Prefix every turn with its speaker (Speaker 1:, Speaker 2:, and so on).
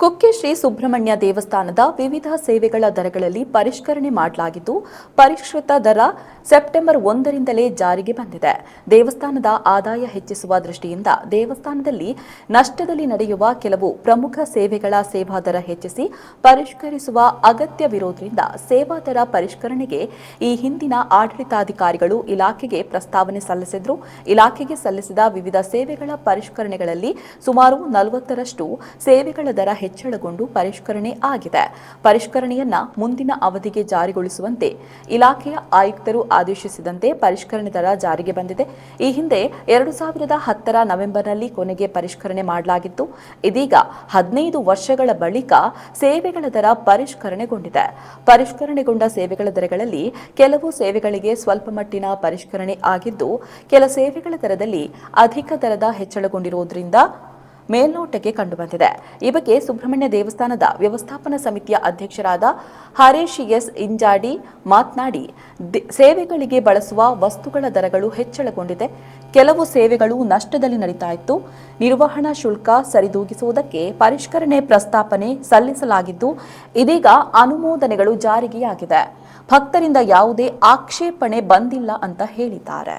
Speaker 1: ಕುಕ್ಕೆ ಶ್ರೀ ಸುಬ್ರಹ್ಮಣ್ಯ ದೇವಸ್ಥಾನದ ವಿವಿಧ ಸೇವೆಗಳ ದರಗಳಲ್ಲಿ ಪರಿಷ್ಕರಣೆ ಮಾಡಲಾಗಿದ್ದು, ಪರಿಷ್ಕೃತ ದರ ಸೆಪ್ಟೆಂಬರ್ ಒಂದರಿಂದಲೇ ಜಾರಿಗೆ ಬಂದಿದೆ. ದೇವಸ್ಥಾನದ ಆದಾಯ ಹೆಚ್ಚಿಸುವ ದೃಷ್ಟಿಯಿಂದ ದೇವಸ್ಥಾನದಲ್ಲಿ ನಷ್ಟದಲ್ಲಿ ನಡೆಯುವ ಕೆಲವು ಪ್ರಮುಖ ಸೇವೆಗಳ ಸೇವಾ ದರ ಹೆಚ್ಚಿಸಿ ಪರಿಷ್ಕರಿಸುವ ಅಗತ್ಯವಿರೋದ್ರಿಂದ ಸೇವಾ ದರ ಪರಿಷ್ಕರಣೆಗೆ ಈ ಹಿಂದಿನ ಆಡಳಿತಾಧಿಕಾರಿಗಳು ಇಲಾಖೆಗೆ ಪ್ರಸ್ತಾವನೆ ಸಲ್ಲಿಸಿದ್ರು. ಇಲಾಖೆಗೆ ಸಲ್ಲಿಸಿದ ವಿವಿಧ ಸೇವೆಗಳ ಪರಿಷ್ಕರಣೆಗಳಲ್ಲಿ ಸುಮಾರು ನಲವತ್ತರಷ್ಟು ಸೇವೆಗಳ ದರ ಹೆಚ್ಚಳಗೊಂಡು ಪರಿಷ್ಕರಣೆ ಆಗಿದೆ. ಪರಿಷ್ಕರಣೆಯನ್ನ ಮುಂದಿನ ಅವಧಿಗೆ ಜಾರಿಗೊಳಿಸುವಂತೆ ಇಲಾಖೆಯ ಆಯುಕ್ತರು ಆದೇಶಿಸಿದಂತೆ ಪರಿಷ್ಕರಣೆ ದರ ಜಾರಿಗೆ ಬಂದಿದೆ. ಈ ಹಿಂದೆ ಎರಡು ಸಾವಿರದ ಹತ್ತರ ನವೆಂಬರ್ನಲ್ಲಿ ಕೊನೆಗೆ ಪರಿಷ್ಕರಣೆ ಮಾಡಲಾಗಿತ್ತು. ಇದೀಗ ಹದಿನೈದು ವರ್ಷಗಳ ಬಳಿಕ ಸೇವೆಗಳ ದರ ಪರಿಷ್ಕರಣೆಗೊಂಡಿದೆ. ಪರಿಷ್ಕರಣೆಗೊಂಡ ಸೇವೆಗಳ ದರಗಳಲ್ಲಿ ಕೆಲವು ಸೇವೆಗಳಿಗೆ ಸ್ವಲ್ಪ ಮಟ್ಟಿನ ಪರಿಷ್ಕರಣೆ ಆಗಿದ್ದು, ಕೆಲ ಸೇವೆಗಳ ದರದಲ್ಲಿ ಅಧಿಕ ದರದ ಹೆಚ್ಚಳಗೊಂಡಿರುವುದರಿಂದ ಮೇಲ್ನೋಟಕ್ಕೆ ಕಂಡುಬಂದಿದೆ. ಈ ಬಗ್ಗೆ ಸುಬ್ರಹ್ಮಣ್ಯ ದೇವಸ್ಥಾನದ ವ್ಯವಸ್ಥಾಪನಾ ಸಮಿತಿಯ ಅಧ್ಯಕ್ಷರಾದ ಹರೇಶ್ ಎಸ್ ಇಂಜಾಡಿ ಮಾತನಾಡಿ ಸೇವೆಗಳಿಗೆ ಬಳಸುವ ವಸ್ತುಗಳ ದರಗಳು ಹೆಚ್ಚಳಗೊಂಡಿದೆ. ಕೆಲವು ಸೇವೆಗಳು ನಷ್ಟದಲ್ಲಿ ನಡೀತಾ ಇತ್ತು ನಿರ್ವಹಣಾ ಶುಲ್ಕ ಸರಿದೂಗಿಸುವುದಕ್ಕೆ ಪರಿಷ್ಕರಣೆ ಪ್ರಸ್ತಾಪನೆ ಸಲ್ಲಿಸಲಾಗಿದ್ದು, ಇದೀಗ ಅನುಮೋದನೆಗಳು ಜಾರಿಗೆಯಾಗಿದೆ. ಭಕ್ತರಿಂದ ಯಾವುದೇ ಆಕ್ಷೇಪಣೆ ಬಂದಿಲ್ಲ ಅಂತ ಹೇಳಿದ್ದಾರೆ.